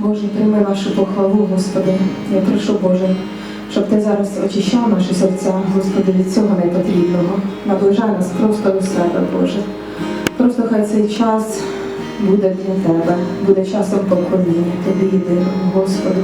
Боже, прийми нашу похвалу, Господи. Я прошу, Боже, щоб Ти зараз очищав наші серця, Господи, від цього непотрібного. Наближай нас просто до себе, Боже. Просто хай цей час буде для Тебе, буде часом поклоніння Тобі єдиному, Господи.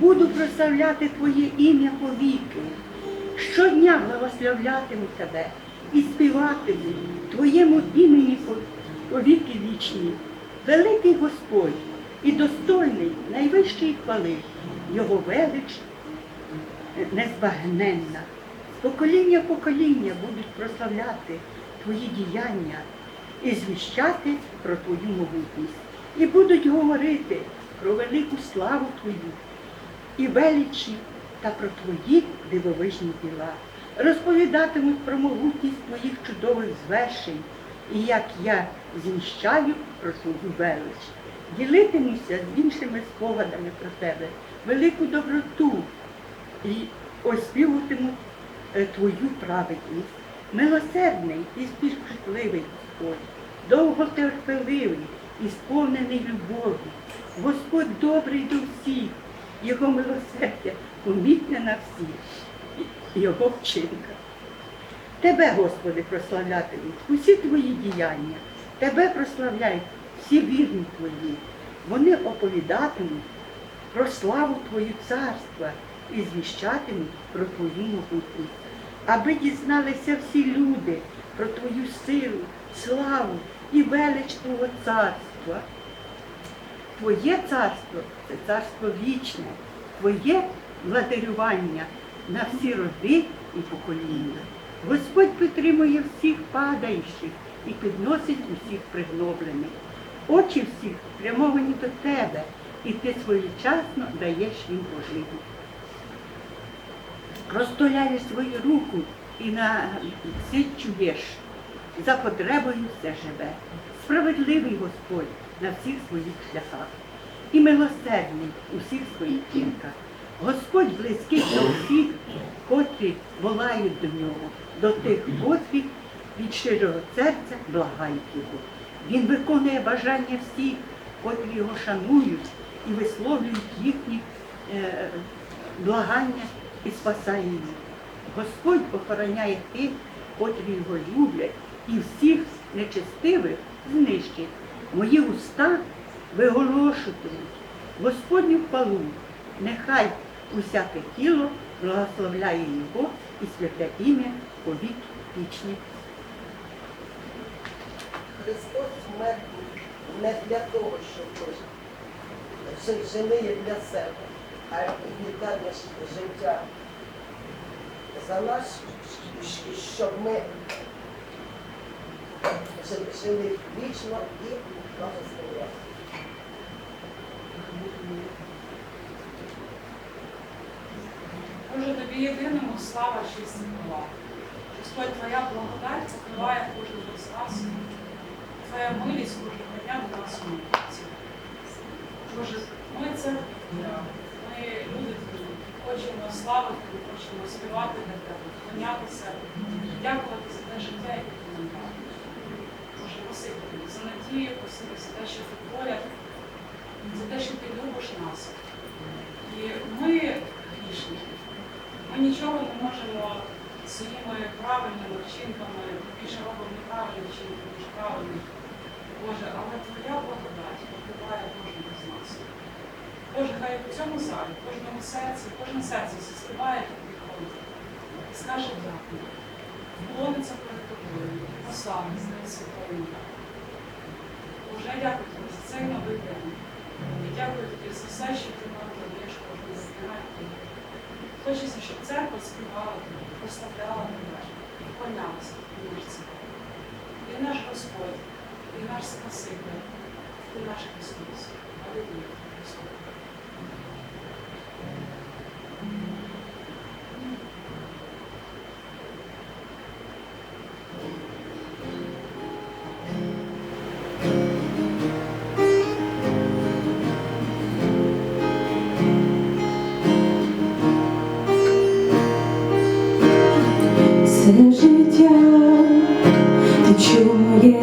Буду прославляти Твоє ім'я повіки. Щодня благословлятиму тебе і співатиму Твоєму імені повіки вічні. Великий Господь і достойний найвищої хвали, Його велич незбагненна. Покоління покоління будуть прославляти Твої діяння і звіщати про Твою могутність. І будуть говорити про велику славу Твою і величі та про Твої дивовижні діла. Розповідатимуть про могутність Твоїх чудових звершень і як я звіщаю про Твою велич. Ділитимуся з іншими спогадами про Тебе, велику доброту і оспівуватимуть е, Твою праведність. Милосердний і співчутливий Господь, довготерпеливий і сповнений любові. Господь добрий до всіх, Його милосердя помітне на всіх, Його вчинка. Тебе, Господи, прославлятимуть усі твої діяння, Тебе прославляють всі вірні Твої. Вони оповідатимуть про славу Твою царства і звіщатимуть про Твою могутність, аби дізналися всі люди про Твою силу, славу і велич Твого царства. Твоє царство це царство вічне, Твоє владарювання на всі роди і покоління. Господь підтримує всіх падаючих і підносить усіх пригноблених. Очі всіх спрямовані до тебе, і ти своєчасно даєш їм поживу. Розтоляєш свою руку і насичуєш за потребою все живе. Справедливий Господь на всіх своїх шляхах і милосердний у всіх своїх вчинках. Господь близький до всіх, котрі волають до нього, до тих котрі від щирого серця благають його. Він виконує бажання всіх, котрі його шанують і висловлюють їхні е, благання і спасає їх. Господь охороняє тих, котрі його люблять, і всіх нечестивих знищить. Мої уста виголошуватимуть Господню хвалу, нехай усяке тіло благословляє Його і святе ім'я по вічні. Христос вмер не для того, щоб жи- жили для себе, а віддати життя за нас, щоб ми жили вічно і благословляли. Боже, тобі єдиному слава честь і. Господь, Твоя благодать покриває кожного з нас. Твоя милість кожного дня до нас уміється. Боже, ми це ми люди хочемо славити, хочемо співати для Тебе, вклонятися, дякувати за те життя, яке ти нам дав. Боже, просити за надію, просити за те, що ти поряд, за те, що ти любиш нас. І ми грішники. Ми нічого не можемо своїми правильними вчинками, більше робимо неправильні вчинки, ніж правильні. Боже, але Твоя благодать покриває кожного з нас. Боже, хай у цьому залі, в кожному серці, кожне серце заспіває тобі. І скаже дякую. Вклониться перед пославить з святої ім'я. Боже, дякую за цей новий день. І дякую тобі за все, що ти нам даєш кожного дня. Хочеться, щоб церква співала тебе, прославляла тебе, тобі наш. Ти наш Господь, ти наш Спаситель, ти наш Христос. Алілуя, Господь. Все життя ти чує,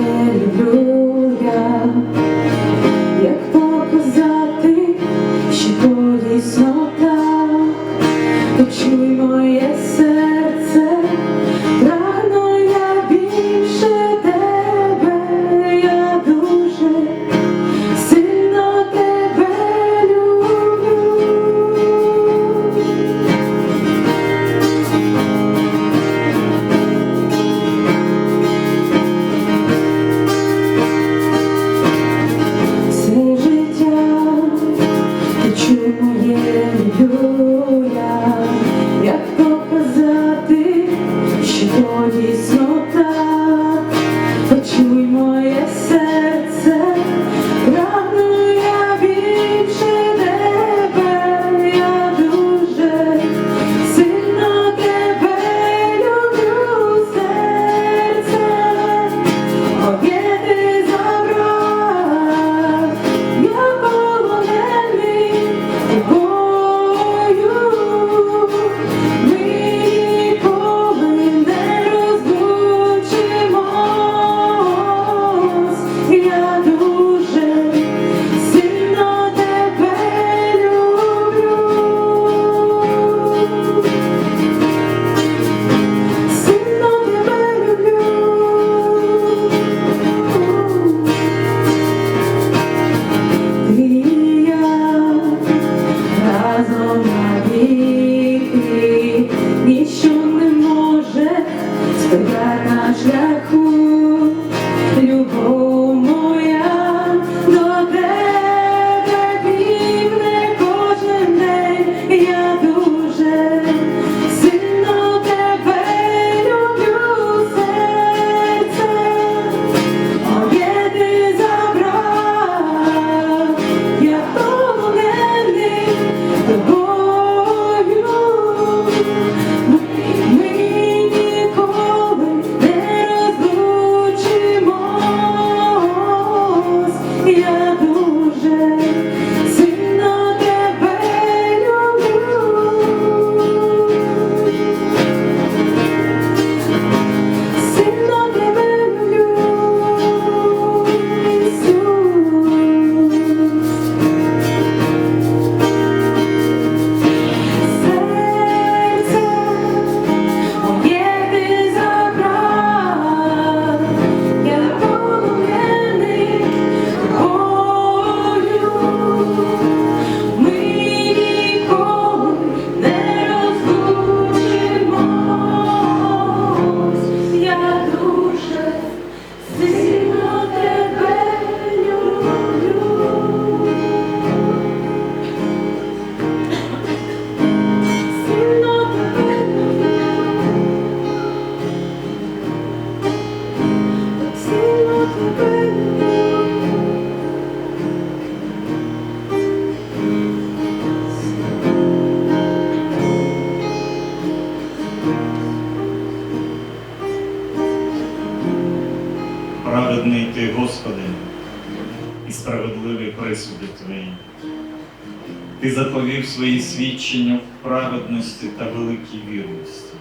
свої свідчення в праведності та великій вірності.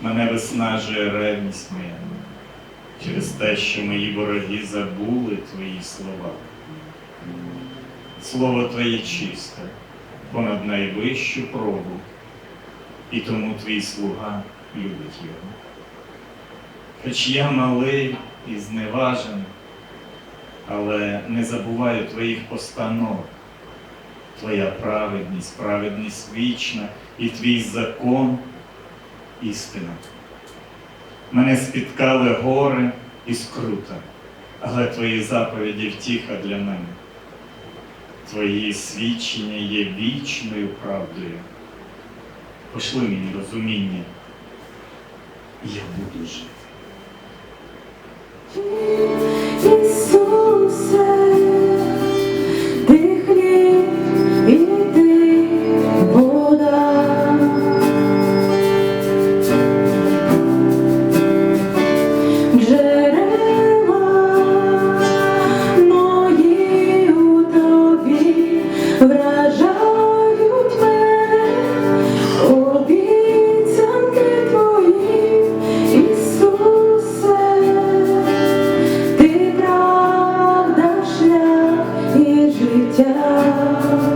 Мене виснажує ревність моя через те, що мої вороги забули Твої слова. Слово Твоє чисте, понад найвищу пробу, і тому твій слуга любить його. Хоч я малий і зневажений, але не забуваю твоїх постанов, твоя праведність, праведність вічна і твій закон істина. Мене спіткали гори і скрута, але твої заповіді втіха для мене. Твої свідчення є вічною правдою. Пошли мені розуміння, я буду жити. Ісусе, down